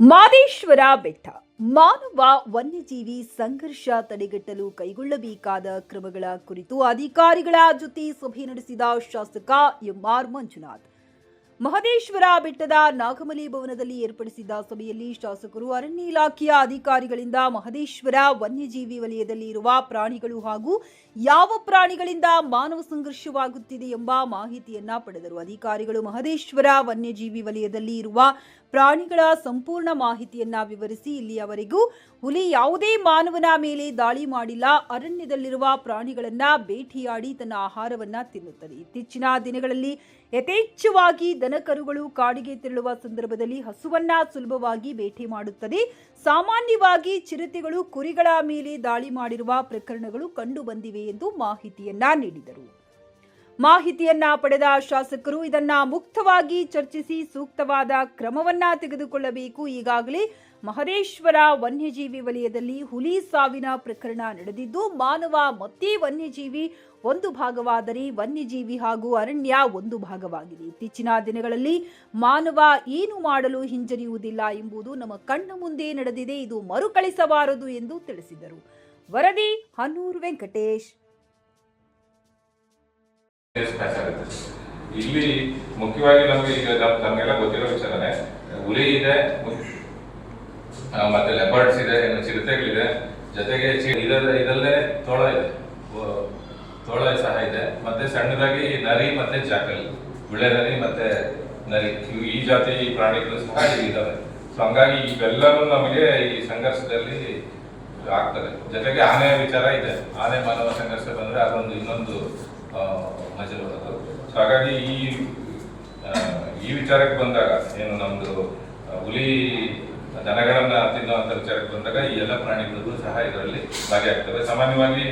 ಮಾದೇಶ್ವರ ಬೆಟ್ಟ. ಮಾನವ ವನ್ಯಜೀವಿ ಸಂಘರ್ಷ ತಡೆಗಟ್ಟಲು ಕೈಗೊಳ್ಳಬೇಕಾದ ಕ್ರಮಗಳ ಕುರಿತು ಅಧಿಕಾರಿಗಳ ಜೊತೆ ಸಭೆ ನಡೆಸಿದ ಶಾಸಕ ಎಂಆರ್ ಮಂಜುನಾಥ್. ಮಹದೇಶ್ವರ ಬೆಟ್ಟದ ನಾಗಮಲಿ ಭವನದಲ್ಲಿ ಏರ್ಪಡಿಸಿದ್ದ ಸಭೆಯಲ್ಲಿ ಶಾಸಕರು ಅರಣ್ಯ ಇಲಾಖೆಯ ಅಧಿಕಾರಿಗಳಿಂದ ಮಹದೇಶ್ವರ ವನ್ಯಜೀವಿ ವಲಯದಲ್ಲಿ ಇರುವ ಪ್ರಾಣಿಗಳು ಹಾಗೂ ಯಾವ ಪ್ರಾಣಿಗಳಿಂದ ಮಾನವ ಸಂಘರ್ಷವಾಗುತ್ತಿದೆ ಎಂಬ ಮಾಹಿತಿಯನ್ನ ಪಡೆದರು. ಅಧಿಕಾರಿಗಳು ಮಹದೇಶ್ವರ ವನ್ಯಜೀವಿ ವಲಯದಲ್ಲಿ ಇರುವ ಪ್ರಾಣಿಗಳ ಸಂಪೂರ್ಣ ಮಾಹಿತಿಯನ್ನ ವಿವರಿಸಿ ಇಲ್ಲಿಯವರೆಗೂ ಹುಲಿ ಯಾವುದೇ ಮಾನವನ ಮೇಲೆ ದಾಳಿ ಮಾಡಿಲ್ಲ. ಅರಣ್ಯದಲ್ಲಿರುವ ಪ್ರಾಣಿಗಳನ್ನ ಭೇಟಿಯಾಡಿ ತನ್ನ ಆಹಾರವನ್ನ ತಿನ್ನುತ್ತದೆ. ಇತ್ತೀಚಿನ ದಿನಗಳಲ್ಲಿ ಯಥೇಚ್ಛವಾಗಿ ದನಕರುಗಳು ಕಾಡಿಗೆ ತೆರಳುವ ಸಂದರ್ಭದಲ್ಲಿ ಹಸುವನ್ನ ಸುಲಭವಾಗಿ ಭೇಟಿ ಮಾಡುತ್ತದೆ. ಸಾಮಾನ್ಯವಾಗಿ ಚಿರತೆಗಳು ಕುರಿಗಳ ಮೇಲೆ ದಾಳಿ ಮಾಡಿರುವ ಪ್ರಕರಣಗಳು ಕಂಡು ಬಂದಿವೆ ಎಂದು ಮಾಹಿತಿಯನ್ನ ನೀಡಿದರು. ಮಾಹಿತಿಯನ್ನ ಪಡೆದ ಶಾಸಕರು ಇದನ್ನ ಮುಕ್ತವಾಗಿ ಚರ್ಚಿಸಿ ಸೂಕ್ತವಾದ ಕ್ರಮವನ್ನ ತೆಗೆದುಕೊಳ್ಳಬೇಕು. ಈಗಾಗಲೇ ಮಹದೇಶ್ವರ ವನ್ಯಜೀವಿ ವಲಯದಲ್ಲಿ ಹುಲಿ ಸಾವಿನ ಪ್ರಕರಣ ನಡೆದಿದ್ದು, ಮಾನವ ಮತ್ತೆ ವನ್ಯಜೀವಿ ಒಂದು ಭಾಗವಾದರೆ ವನ್ಯಜೀವಿ ಹಾಗೂ ಅರಣ್ಯ ಒಂದು ಭಾಗವಾಗಿದೆ. ಇತ್ತೀಚಿನ ದಿನಗಳಲ್ಲಿ ಮಾನವ ಏನು ಮಾಡಲು ಹಿಂಜರಿಯುವುದಿಲ್ಲ ಎಂಬುದು ನಮ್ಮ ಕಣ್ಣ ಮುಂದೆ ನಡೆದಿದೆ. ಇದು ಮರುಕಳಿಸಬಾರದು ಎಂದು ತಿಳಿಸಿದರು. ವರದಿ ಹನೂರ್ ವೆಂಕಟೇಶ್. ಇಲ್ಲಿ ಮುಖ್ಯವಾಗಿ ನಮಗೆ ಈಗ ನಮ್ಗೆಲ್ಲ ಗೊತ್ತಿರೋ ವಿಚಾರನೆ ಹುಲಿ ಇದೆ ಮತ್ತೆ ಲೆಬರ್ಡ್ಸ್ ಇದೆ ಏನು ಚಿರತೆಗಳಿದೆ. ಜೊತೆಗೆ ಇದಲ್ಲೇ ತೋಳ ಇದೆ. ತೋಳ ಸಹ ಇದೆ. ಮತ್ತೆ ಸಣ್ಣದಾಗಿ ನರಿ ಮತ್ತೆ ಜಾಕಲ್. ಬಿಳೆ ನರಿ ಮತ್ತೆ ನರಿ. ಈ ಜಾತಿ ಪ್ರಾಣಿಗಳು ಸಹ ಇದಾವೆ. ಸೊ ಹಂಗಾಗಿ ಇವೆಲ್ಲವೂ ನಮಗೆ ಈ ಸಂಘರ್ಷದಲ್ಲಿ ಆಗ್ತದೆ. ಜೊತೆಗೆ ಆನೆ ವಿಚಾರ ಇದೆ. ಆನೆ ಮಾನವ ಸಂಘರ್ಷ ಬಂದ್ರೆ ಅದೊಂದು ಇನ್ನೊಂದು ಆ, ಮಜಲು ಬರೋದು ಸೊ ಹಾಗಾಗಿ ಈ ಈ ವಿಚಾರಕ್ಕೆ ಬಂದಾಗ ಏನು ನಮ್ದು ಹುಲಿ ದನಗಳನ್ನ ಅಂತ ವಿಚಾರಕ್ಕೆ ಬಂದಾಗ ಈ ಎಲ್ಲ ಪ್ರಾಣಿಗಳಿಗೂ ಸಹ ಇದರಲ್ಲಿ ಭಾಗಿಯಾಗ್ತವೆ ಸಾಮಾನ್ಯವಾಗಿ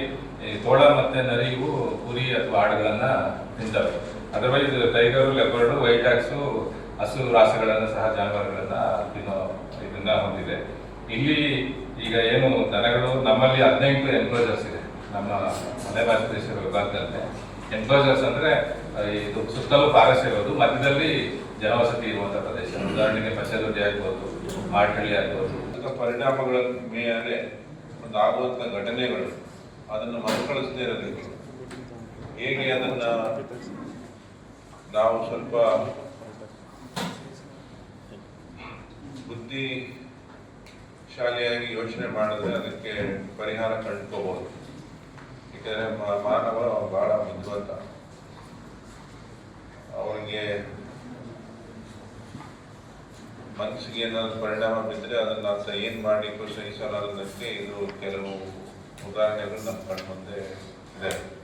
ಈ ತೋಳ ಮತ್ತೆ ನರಿವು ಕುರಿ ಅಥವಾ ಆಡುಗಳನ್ನ ತಿಂತವೆ. Otherwise tiger leopard white ox ಹಸು ರಾಸುಗಳನ್ನ ಸಹ ಜಾನುವಾರುಗಳನ್ನ ತಿನ್ನೋ ಇದನ್ನ ಹೊಂದಿದೆ. ಇಲ್ಲಿ ಈಗ ಏನು ದನಗಳು ನಮ್ಮಲ್ಲಿ ಹದಿನೆಂಟು ಎನ್ಕ್ಲೋಜರ್ಸ್ ಇದೆ. ನಮ್ಮ ಮಲೆ ಭಾರತೇಶ್ವರ ವಿಭಾಗದಲ್ಲಿ. ಎನ್ಕ್ಲೋಜರ್ಸ್ ಅಂದ್ರೆ ಇದು ಸುತ್ತಲೂ ಫಾರೆಸ್ಟ್ ಇರೋದು, ಮಧ್ಯದಲ್ಲಿ ಜನವಸತಿ ಇರುವಂಥ ಪ್ರದೇಶ. ಉದಾಹರಣೆಗೆ ಪಚ್ಚದೊಡ್ಡಿ ಆಗ್ಬೋದು ಮಾಟಳ್ಳಿ ಆಗ್ಬೋದು. ಪರಿಣಾಮಗಳ ಮೇಲೆ ಒಂದು ಆಗುವಂಥ ಘಟನೆಗಳು ಅದನ್ನು ಮರುಕಳಿಸದೇ ಇರಬೇಕು. ಹೇಗೆ ಅದನ್ನು ನಾವು ಸ್ವಲ್ಪ ಬುದ್ಧಿಶಾಲಿಯಾಗಿ ಯೋಚನೆ ಮಾಡಿದ್ರೆ ಅದಕ್ಕೆ ಪರಿಹಾರ ಕಂಡುಕೋಬಹುದು ಮಾನವರು ಮಾನವ ಬಹಳ ಬುದ್ಧಿವಂತ. ಅವನಿಗೆ ಮನಸ್ಸಿಗೆ ಏನಾದ್ರು ಪರಿಣಾಮ ಬಿದ್ದರೆ ಅದನ್ನ ಆತ ಏನು ಮಾಡಲಿಕ್ಕೂ ಸಹಿಸಲಾರದಕ್ಕೆ ಇದು ಕೆಲವು ಉದಾಹರಣೆಗಳು ನಮ್ಮ ಕಣ್ಮುಂದೆ ಇದೆ.